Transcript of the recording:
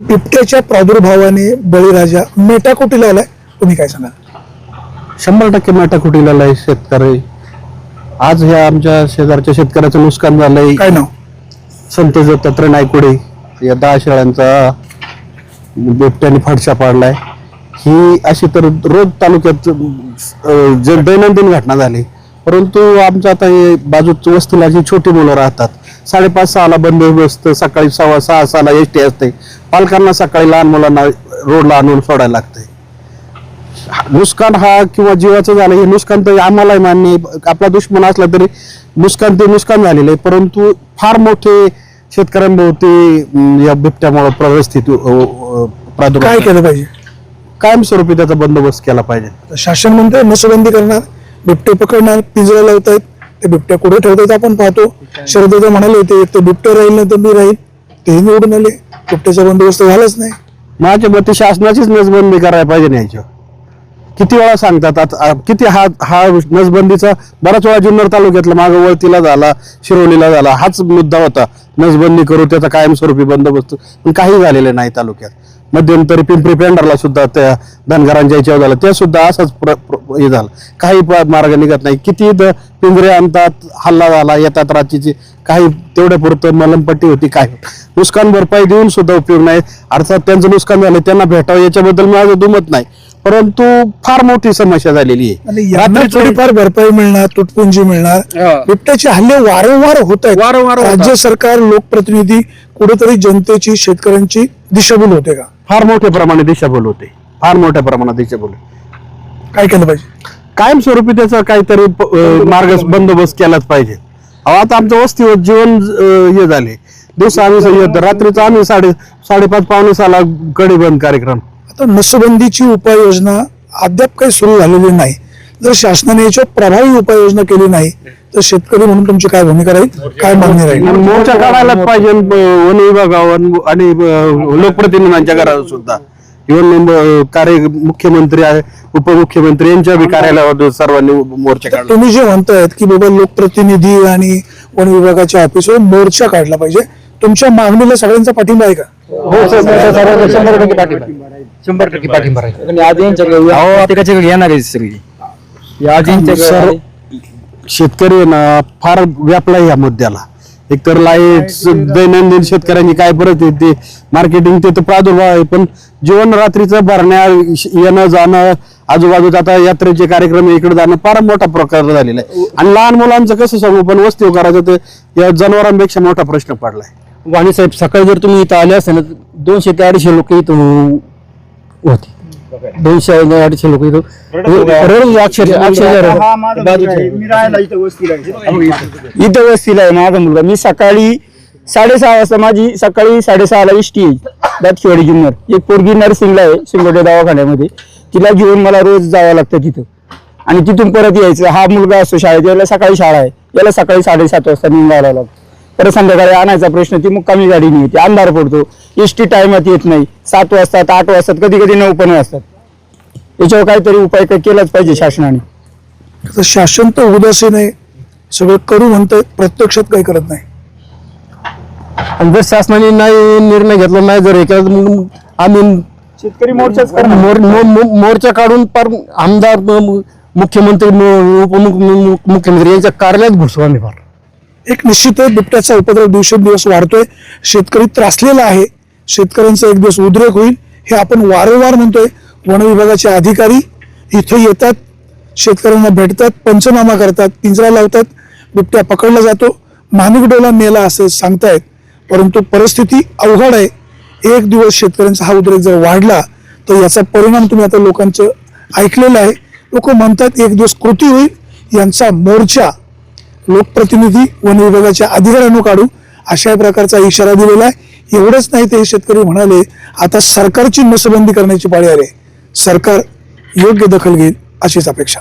बिबट्याच्या प्रादुर्भावाने बळीराजा मेटाकोटीला आलाय. तुम्ही काय सांगा शंभर टक्के मेटाकुटीला आहे शेतकरी. आज ह्या आमच्या शेजारच्या शेतकऱ्याचं नुकसान झालंय. काय नाव? संतोष दत्तात्रय नायकुडे. या दहा शेळ्यांचा बिबट्याने फडशा पाडलाय. ही अशी तर रोज तालुक्यात दैनंदिन घटना झाली. परंतु आमच्या आता हे बाजूच्या वस्तीला जी छोटी मुलं राहतात साडेपाच सहाला बंदोबस्त सकाळी सव्वा सहा सहाला एस टी असते. पालकांना सकाळी लहान मुलांना रोडला आणून सोडायला लागतंय नुकसान हा किंवा जीवाचं झालं हे नुकसान तर आम्हालाही मान्य. आपला दुश्मन असला तरी नुकसान ते नुकसान झालेलं आहे. परंतु फार मोठे शेतकऱ्यांभोवती या बिबट्यामुळे अं, काय केलं पाहिजे? कायमस्वरूपी त्याचा बंदोबस्त केला पाहिजे. शासन म्हणतंय नसबंदी करणार बिबटे पकडणार पिंजरा लावतायत. ते बिबट्या कुठे ठेवतात आपण पाहतो. शरद म्हणाले होते एक तर बिबटे राहील नाही तर मी राहील. तेही निवडून आले. बिबट्याचा बंदोबस्त झालाच नाही. माझ्या मते शासनाचीच नसबंदी करायला पाहिजे नाही याच्यावर. किती वेळा सांगतात आता किती हा हा नसबंदीचा बराच वेळा जुन्नर तालुक्यातला मागं वळतीला झाला शिरोलीला झाला हाच मुद्दा होता. नसबंदी करू त्याचा कायमस्वरूपी बंदोबस्त पण काही झालेलं नाही तालुक्यात. मध्यंतरी पिंपरी पेंढरला सुद्धा त्या धनगरांच्या याच्यावर झालं. ते सुद्धा असाच हे झालं. काही मार्ग निघत नाही. किती पिंजरे आणतात हल्ला झाला येतात रात्रीची. काही तेवढ्या पुरतं मलमपट्टी होती काय नुकसान भरपाई देऊन सुद्धा उपयोग नाही. अर्थात त्यांचं नुकसान झालं त्यांना भेटावं याच्याबद्दल माझं दुमत नाही. परंतु फार मोठी समस्या झालेली आहे. थोडीफार भरपाई मिळणार तुटपुंजी मिळणार. बिबट्याचे हल्ले वारंवार होत आहेत. वारंवार. राज्य सरकार लोकप्रतिनिधी कुठेतरी जनतेची शेतकऱ्यांची दिशाभूल होते का? फार मोठ्या प्रमाणात दिशाभूल होते. फार मोठ्या प्रमाणात दिशाभूल काय केलं पाहिजे? कायमस्वरूपी त्याचा काहीतरी मार्ग बंदोबस्त केलाच पाहिजे. अहो आता आमचं वस्तीवर जीवन हे झाले. दिवसा आम्ही रात्रीचं आम्ही साडे साडेपाच पावणे सहाला कडी बंद कार्यक्रम. आता नसबंदीची उपाययोजना अद्याप काही सुरू झालेली नाही. जर शासनाने याच्यावर प्रभावी उपाययोजना केली नाही तर शेतकरी म्हणून तुमची काय भूमिका राहील? काय मागणी राहील? मोर्चा काढायलाच पाहिजे वन विभागावर आणि लोकप्रतिनिधींच्या घरावर सुद्धा. इव्हन कार्य मुख्यमंत्री आहे उपमुख्यमंत्री यांच्या बी कार्यालयावर सर्वांनी मोर्चा काढला. तुम्ही जे म्हणतायत की बाबा लोकप्रतिनिधी आणि वन विभागाच्या ऑफिसवर मोर्चा काढला पाहिजे तुमच्या मागणीला सगळ्यांचा पाठिंबा आहे का? हो सर सर्वांचा शंभर टक्के पाठिंबा आहे. शंभर टक्के पाठिंबा आहे. आणि आज यांच्याकडे प्रत्येकाच्याकडे येणार आहे सगळी. आज यांच्याकडे सर्व आले. शेतकरी आहे ना फार व्यापला या मुद्द्याला. एकतर लाइट दैनंदिन शेतकऱ्यांची काय परिस्थिती मार्केटिंग ते तर प्रादुर्भाव आहे पण जीवन रात्रीचं भरण्या येणं जाणं आजूबाजूचा आता यात्रेचे कार्यक्रम इकडे जाणं फार मोठा प्रकार झालेला आहे. आणि लहान मुलांचं कसं सांगू पण वस्ती करायचं ते या जनावरांपेक्षा मोठा प्रश्न पडलाय. वाणी साहेब सकाळी जर तुम्ही इथं आले असेल दोनशे ते अडीचशे लोक इथं होते. दोनशे अडीचशे लोक इथं. रडून अक्षरशः अक्षरशः इथं वस्तीला आहे. माझा मुलगा. मी सकाळी साडेसहा वाजता माझी सकाळी साडेसहाला एसटी येईल दातशिवाडी जुन्नर. एक पोरगी नर्सिंगला आहे शिंगोटे दवाखान्यामध्ये. तिला घेऊन मला रोज जावं लागतं तिथं. आणि तिथून परत यायचं. हा मुलगा असतो शाळेत. याला सकाळी शाळा आहे. याला सकाळी साडेसात वाजता निघायला लागतं. परत संध्याकाळी आणायचा प्रश्न. ती मग कमी गाडीने येते. अंधार पडतो. एस टी टायमात येत नाही. सात वाजतात आठ वाजतात कधी कधी नऊ पण वाजतात. याच्यावर काहीतरी उपाय काय केलाच पाहिजे शासनाने. आता शासन तर उदासीन आहे. सगळं करू म्हणतंय प्रत्यक्षात काही करत नाही. आणि जर शासनाने नाही निर्णय घेतला नाही जर हे केलं तर मग आम्ही शेतकरी मोर्चाच मोर- मो- मो- मोर्चा काढून पर आमदार म- म- मुख्यमंत्री म- मुख्यमंत्री यांच्या कार्यालयात घुसू आम्ही फार. एक निश्चित आहे बिबट्याचा उपद्रव दिवसेंदिवस वाढतोय. शेतकरी त्रासलेला आहे. शेतकऱ्यांचा एक दिवस उद्रेक होईल हे आपण वारंवार म्हणतोय. वन विभागाचे अधिकारी इथे येतात शेतकऱ्यांना भेटतात पंचनामा करतात पिंजरा लावतात बिबट्या पकडला जातो माणिकडोला मेला असं सांगतायत. परंतु परिस्थिती अवघड आहे. एक दिवस शेतकऱ्यांचा हा उद्रेक जर वाढला तर याचा परिणाम तुम्ही आता लोकांचं ऐकलेलं आहे. लोक म्हणतात एक दिवस कृती होईल यांचा मोर्चा लोकप्रतिनिधी वन विभागाच्या अधिकाऱ्यांना काढू अशा प्रकारचा इशारा दिलेला आहे. एवढंच नाही ते शेतकरी म्हणाले आता सरकारची नसबंदी करण्याची पाळी आली सरकार योग्य दखल घेईल अशीच अपेक्षा.